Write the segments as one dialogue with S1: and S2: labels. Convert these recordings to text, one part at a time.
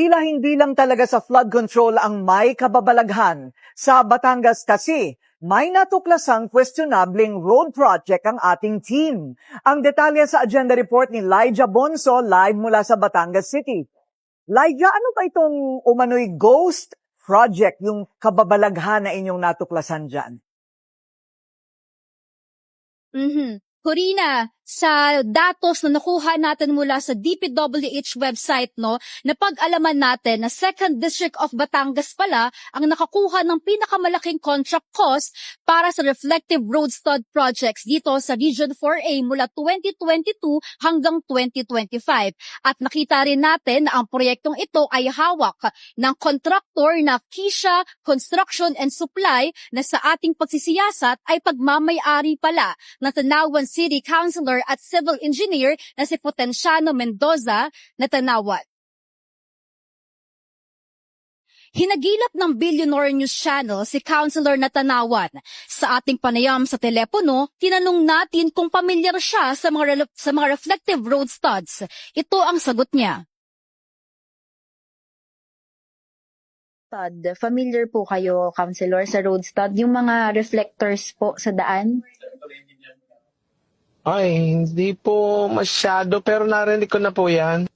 S1: Tila hindi lang talaga sa flood control ang may kababalaghan. Sa Batangas kasi, may natuklasang questionabling road project ang ating team. Ang detalye sa agenda report ni Lyja Bonso live mula sa Batangas City. Lyja, ano ba itong umano'y ghost project, yung kababalaghan na inyong natuklasan dyan?
S2: Mhm. Corina, sa datos na nakuha natin mula sa DPWH website, no, napag-alaman natin na 2nd District of Batangas pala ang nakakuha ng pinakamalaking contract cost para sa reflective road stud projects dito sa Region 4A mula 2022 hanggang 2025. At nakita rin natin na ang proyektong ito ay hawak ng kontraktor na Kisha Construction and Supply na sa ating pagsisiyasat ay pagmamayari pala ng Tanawan City Councilor at Civil Engineer na si Potenciano Mendoza na Tanawan. Hinagilap ng Billionaire News Channel si Councilor na Tanawan. Sa ating panayam sa telepono, tinanong natin kung pamilyar siya sa mga, sa mga reflective road studs. Ito ang sagot niya.
S3: stud, familiar po kayo, counselor, sa road stud, yung mga reflectors po sa daan?
S4: Ay, hindi po masyado pero narinig ko na po yan.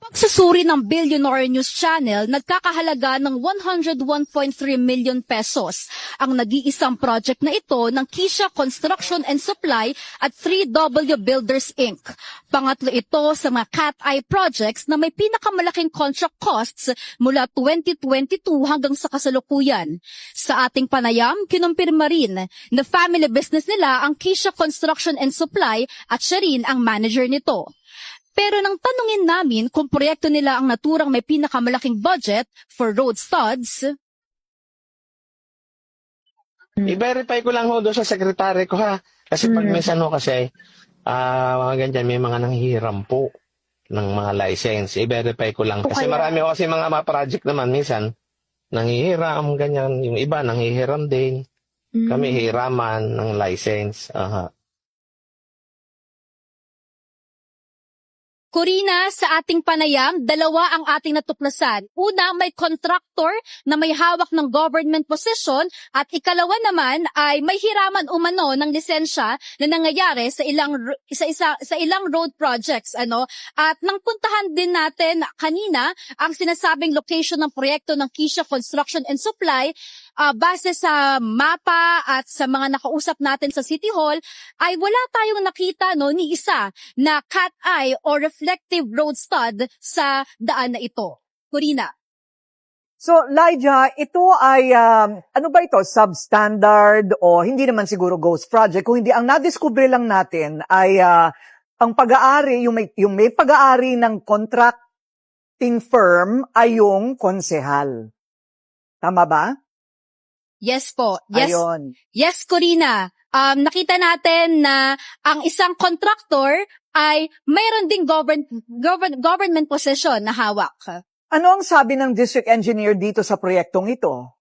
S2: Pagsusuri ng Billionaire News Channel, nagkakahalaga ng 101.3 million pesos ang nag-iisang project na ito ng Kisha Construction and Supply at 3W Builders Inc. Pangatlo ito sa mga Cat Eye projects na may pinakamalaking contract costs mula 2022 hanggang sa kasalukuyan. Sa ating panayam, kinumpirma rin na family business nila ang Kisha Construction and Supply at siya rin ang manager nito. Pero nang tanungin namin kung proyekto nila ang naturang may pinakamalaking budget for road studs,
S4: I-verify ko lang ho doon sa sekretary ko ha. Kasi pag
S3: Mm.
S4: minsan ho kasi, ah mga ganyan, may mga nanghihiram po ng mga license. I-verify ko lang. Kasi marami ho kasi mga, mga project naman minsan, nanghihiram, ganyan. Yung iba, nanghihiram din. Kami
S3: Mm.
S4: hiraman ng license. Aha.
S2: Corina, sa ating panayam, dalawa ang ating natuklasan. Una, may contractor na may hawak ng government position at ikalawa naman ay may hiraman umano ng lisensya na nangyayari sa ilang isa, isa, sa ilang road projects ano at nang puntahan din natin kanina ang sinasabing location ng proyekto ng Kisha Construction and Supply ah, base sa mapa at sa mga nakausap natin sa City Hall ay wala tayong nakita no ni isa na cat eye or reflective road stud sa daan na ito. Corina.
S1: So, Lyja, ito ay, um, ano ba ito, substandard o hindi naman siguro ghost project, kung hindi, ang nadiskubre lang natin ay ah, ang pag-aari, yung may, yung may pag-aari ng contracting firm ay yung konsehal. Tama ba?
S2: Yes po. Yes,
S1: Ayon.
S2: yes Corina. Um, nakita natin na ang isang contractor ay mayroon ding govern, govern, government position na hawak.
S1: Ano ang sabi ng district engineer dito sa proyektong ito?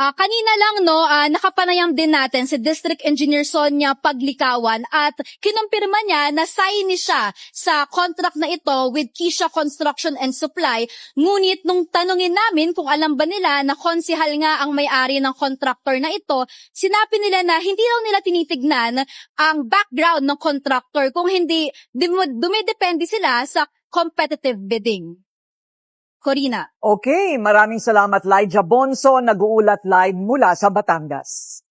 S2: Ah, kanina lang no, ah, nakapanayam din natin si District Engineer Sonia Paglikawan at kinumpirma niya na sign siya sa contract na ito with Kisha Construction and Supply. Ngunit nung tanungin namin kung alam ba nila na konsihal nga ang may-ari ng contractor na ito, sinabi nila na hindi raw nila tinitignan ang background ng contractor kung hindi dum- dumidepende sila sa competitive bidding. Corina.
S1: Okay, maraming salamat Lyja Bonso, nag-uulat live mula sa Batangas.